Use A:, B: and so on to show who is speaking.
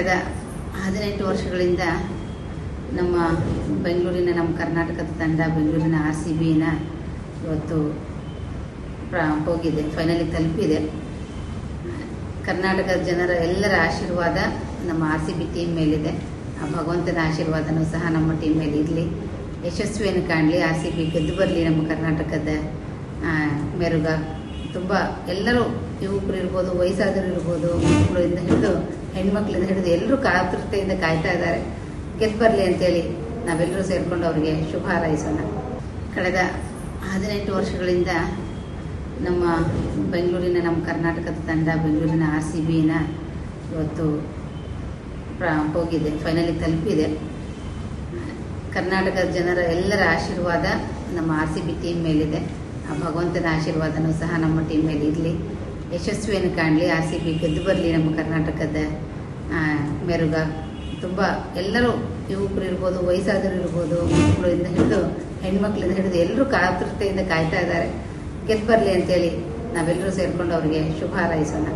A: ಹದಿನೆಂಟು ವರ್ಷಗಳಿಂದ ನಮ್ಮ ಬೆಂಗಳೂರಿನ, ನಮ್ಮ ಕರ್ನಾಟಕದ ತಂಡ ಬೆಂಗಳೂರಿನ ಆರ್ ಸಿ ಬಿನ ಇವತ್ತು ಪ್ರ, ಹೋಗಿದೆ ಫೈನಲಿಗೆ ತಲುಪಿದೆ. ಕರ್ನಾಟಕದ ಜನರ ಎಲ್ಲರ ಆಶೀರ್ವಾದ ನಮ್ಮ ಆರ್ ಸಿ ಬಿ ಟೀಮ್ ಮೇಲಿದೆ. ಆ ಭಗವಂತನ ಆಶೀರ್ವಾದನೂ ಸಹ ನಮ್ಮ ಟೀಮ್ ಮೇಲೆ ಇರಲಿ. ಯಶಸ್ವಿಯನ್ನು ಕಾಣಲಿ. ಆರ್ ಸಿ ಬಿ ಗೆದ್ದು ಬರಲಿ ನಮ್ಮ ಕರ್ನಾಟಕದ ಮೆರುಗ. ತುಂಬ ಎಲ್ಲರೂ ಯುವಕರು ಇರ್ಬೋದು ವಯಸ್ಸಾದರು ಇರ್ಬೋದು ಮಕ್ಕಳಿಂದ ಹಿಡಿದು ಹೆಣ್ಮಕ್ಳಿಂದ ಹಿಡಿದು ಎಲ್ಲರೂ ಕಾತುರತೆಯಿಂದ ಕಾಯ್ತಾ ಇದ್ದಾರೆ. ಗೆದ್ದು ಬರಲಿ ಅಂತೇಳಿ ನಾವೆಲ್ಲರೂ ಸೇರಿಕೊಂಡು ಅವರಿಗೆ ಶುಭ ಹಾರೈಸೋಣ. ಕಳೆದ ಹದಿನೆಂಟು ವರ್ಷಗಳಿಂದ ನಮ್ಮ ಬೆಂಗಳೂರಿನ, ನಮ್ಮ ಕರ್ನಾಟಕದ ತಂಡ ಬೆಂಗಳೂರಿನ ಆರ್ ಸಿ ಬಿನ ಇವತ್ತು ಪ್ರಾ, ಹೋಗಿದೆ ಫೈನಲಿ ತಲುಪಿದೆ. ಕರ್ನಾಟಕದ ಜನರ ಎಲ್ಲರ ಆಶೀರ್ವಾದ ನಮ್ಮ ಆರ್ ಸಿ ಬಿ ಟೀಮ್ ಮೇಲಿದೆ. ಆ ಭಗವಂತನ ಆಶೀರ್ವಾದನೂ ಸಹ ನಮ್ಮ ಟೀಮ್ ಮೇಲೆ ಇರಲಿ ಯಶಸ್ವಿಯನ್ನು ಕಾಣಲಿ ಆರ್ ಸಿ ಬಿ ಗೆದ್ದು ಬರಲಿ ನಮ್ಮ ಕರ್ನಾಟಕದ ಮೆರುಗ. ತುಂಬ ಎಲ್ಲರೂ ಯುವಕರು ಇರ್ಬೋದು ವಯಸ್ಸಾದರು ಇರ್ಬೋದು, ಮಕ್ಕಳಿಂದ ಹಿಡಿದು ಹೆಣ್ಮಕ್ಳಿಂದ ಹಿಡಿದು ಎಲ್ಲರೂ ಕಾತುರತೆಯಿಂದ ಕಾಯ್ತಾ ಇದ್ದಾರೆ. ಗೆದ್ದು ಬರಲಿ ಅಂತೇಳಿ ನಾವೆಲ್ಲರೂ ಸೇರಿಕೊಂಡು ಅವರಿಗೆ ಶುಭ ಹಾರೈಸೋಣ.